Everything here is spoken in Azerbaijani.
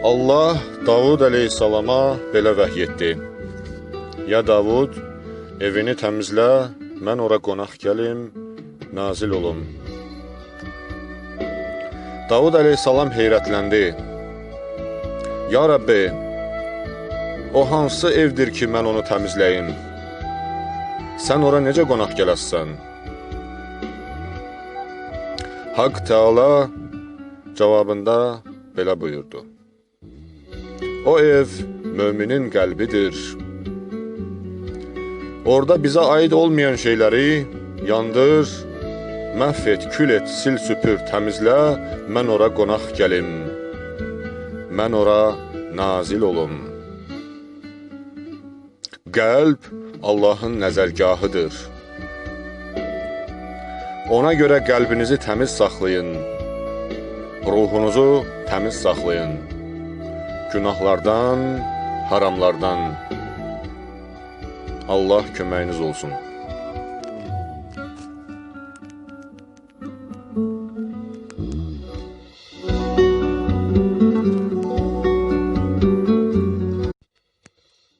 Allah Davud əleyhissalama belə vəhy etdi. Ya Davud, evini təmizlə, mən ora qonaq gəlim, nazil olum. Davud əleyhissalam heyrətləndi. Ya Rəbbi, o hansı evdir ki, mən onu təmizləyim? Sən ora necə qonaq gələsən? Haqq Teala cavabında belə buyurdu. O ev müminin qəlbidir. Orada bizə aid olmayan şeyləri yandır, məhv et, kül et, sil süpür, təmizlə, mən ora qonaq gəlim. Mən ora nazil olum. Qəlb Allahın nəzərgahıdır. Ona görə qəlbinizi təmiz saxlayın. Ruhunuzu təmiz saxlayın. Günahlardan, haramlardan. Allah köməyiniz olsun.